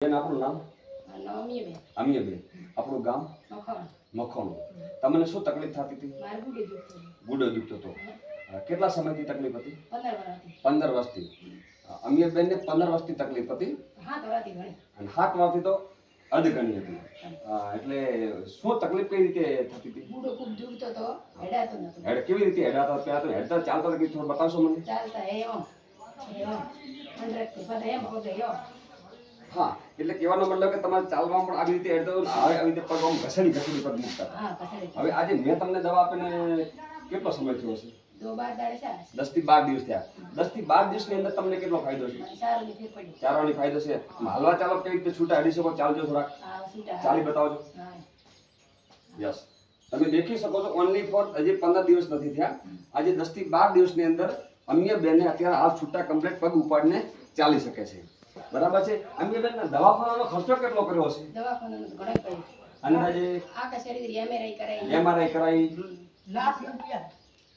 બેન આપણું નામ? નવમી બેન આપણું ગામ? મખણ. તમને શું તકલીફ થતી હતી? ગુડી દુખતું હતો. કેટલા સમયથી તકલીફ હતી? પંદર વર્ષથી. પંદર વર્ષથી. અમીયબેનને પંદર વર્ષથી તકલીફ હતી? અને હાથ વારથી તો અધગણી હતી. એટલે શું તકલીફ કઈ રીતે થતી હતી? ગુડો ખૂબ દુખતો તો હેડાતો નતો. હેડ કેવી રીતે હેડાતો પહેલા તો હેડતા ચાલતા હતા કે થોડું બતાવશો મને? ચાલતા એમ. એમ. બધા એમ પગે એમ. હા. એટલે કહેવાનો મતલબ કે તમારે ચાલવા પણ આવી રીતે હેડતા હતો ને હવે આવી રીતે પગ આમ ઘસડી ઘસડી પગ મૂકતા હવે આજે મેં તમને દવા આપીને કેટલો સમય થયો છે દસથી બાર દિવસ થયા. દસથી બાર દિવસની અંદર તમને કેટલો ફાયદો છે? મને સારું ની ફેર પડી. ચાલવાની ફાયદો છે. હાલવા ચાલો કેવી રીતે છૂટા હડી શકો? ચાલજો થોડાક. ચાલી બતાવજો. યસ. તમે દેખી શકો છો ઓનલી ફોર હજી પંદર દિવસ નથી થયા. આજે દસથી બાર દિવસની અંદર અન્ય બેને અત્યારે હાલ છૂટા કમ્પ્લીટ પગ ઉપાડીને ચાલી શકે છે. બરાબર છે? અન્ય દવાખાનાનો ખર્ચો કેટલો કર્યો છે દવાખાનાનો ઘણો કર્યો. અંદાજે? આ કસેરી એમઆરઆઈ કરાઈ એમઆરઆઈ કરાઈ લાખ રૂપિયા.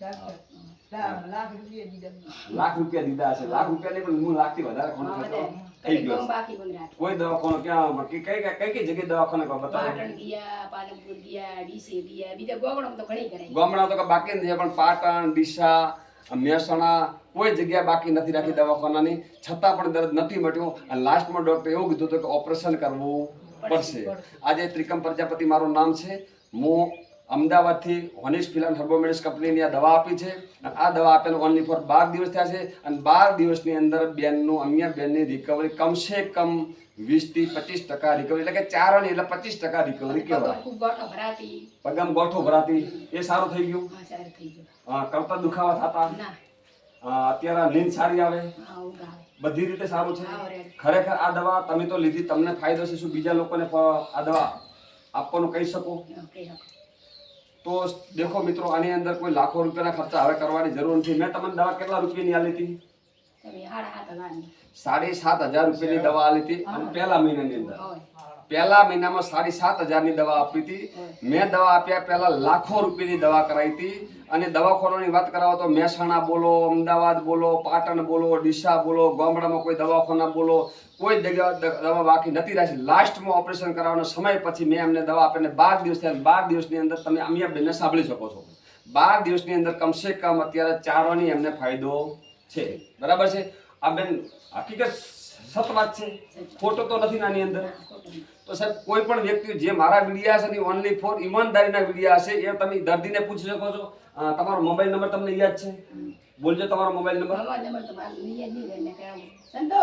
લાખ લાખ રૂપિયા દીધા. લાખ રૂપિયા દીધા હશે. લાખ રૂપિયા નહીં પણ હું લાખથી વધારે ખર્ચો હા, થતો થઈ ગયો છે. કોઈ દવાખાનો ક્યાં કઈ કઈ કઈ કઈ જગ્યાએ દવાખાને કહો બતાવો પાટણ ગયા પાલનપુર ગયા ડીસી ગયા બીજા ગોગડમ તો ઘણી કરાવી ગામડા તો બાકી નથી પણ પાટણ ડીસા મહેસાણા કોઈ જગ્યા બાકી નથી રાખી દવાખાનાની. છતાં પણ દર્દ નથી મટ્યો. અને લાસ્ટમાં ડોક્ટર એવું કીધું હતું કે ઓપરેશન કરવું પડશે આજે ત્રિકમ પ્રજાપતિ મારું નામ છે. હું અમદાવાદથી હોનિસ ફિલન હર્બોમેડિક્સ કંપનીની આ દવા આપી છે અને આ દવા આપેલ ઓનલી ફોર બાર દિવસ થયા છે અને બાર દિવસની અંદર બેનનું અન્ય બેનની રિકવરી કમસે કમ વીસથી પચીસ ટકા રિકવરી એટલે કે ચાર આની એટલે પચીસ ટકા રિકવરી કહેવાય. પગમ ગોઠો ભરાતી. એ સારું થઈ ગયું? હા કરતા દુખાવા થતા? અત્યારે નીંદ સારી આવે? બધી રીતે સારું છે? ખરેખર આ દવા તમે તો લીધી તમને ફાયદો છે શું? બીજા લોકોને આ દવા આપવાનું કહી શકો? કહી શકો. તો દેખો મિત્રો આની અંદર કોઈ લાખો રૂપિયાના ખર્ચા હવે કરવાની જરૂર નથી. મેં તમને દવા કેટલા રૂપિયાની આલી હતી? સાડી સાત હજાર રૂપિયાની દવા આલી હતી. અને પહેલા મહિનાની અંદર. પહેલા મહિનામાં સાડી સાત હજારની દવા આપી હતી. મેં દવા આપ્યા પહેલા લાખો રૂપિયાની દવા કરાવી હતી. અને દવાખાનાની વાત કરાવો તો મહેસાણા બોલો, અમદાવાદ બોલો, પાટણ બોલો, ડીસા બોલો, ગામડામાં કોઈ દવાખાના બોલો, કોઈ દવા બાકી નથી રાખી. લાસ્ટમાં ઓપરેશન કરાવવાનો સમય પછી મેં એમને દવા આપીને બાર દિવસ થયા બાર દિવસની અંદર તમે અમિયા બેનને સાંભળી શકો છો. બાર દિવસની અંદર કમસે કમ અત્યારે ચારોની એમને ફાયદો છે. બરાબર છે? આ બેન, હકીકત સત વાત છે? ખોટો તો નથી નાની અંદર. તો સાહેબ, કોઈ પણ વ્યક્તિ જે મારા વિડિયા છે ને ઓનલી ફોર ઈમાનદારીના વિડિયા હશે, એ તમે દર્દીને પૂછી શકો છો. તમારો મોબાઈલ નંબર તમને યાદ છે? બોલજો તમારો મોબાઈલ નંબર. નંબર તમારો યાદ, નહીં સંતો,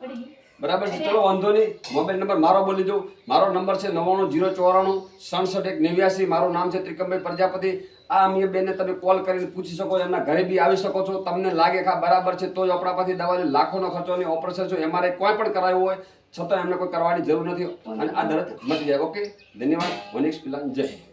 પડી બરાબર છે? ચલો, વાંધો નહીં. મોબાઈલ નંબર મારો બોલી દઉં. મારો નંબર છે નવ્વાણું, જીરો, ચોરાણું, સડસઠ, એક, નેવ્યાસી. મારું નામ છે ત્રિકમભાઈ પ્રજાપતિ. આ અમીય બેનને તમે કોલ કરીને પૂછી શકો છો એમના ઘરે બી આવી શકો છો. તમને લાગે કે બરાબર છે, તો જ આપણા પાસેથી દવાની લાખોનો ખર્ચો અને ઓપરેશન છે એમઆરઆઈ કોઈ પણ કરાવ્યું હોય, છતાં એમને કોઈ કરવાની જરૂર નથી. અને આ દર્દ મટી જાય, ઓકે? ધન્યવાદ. વનિક્ષ પિલાન જય.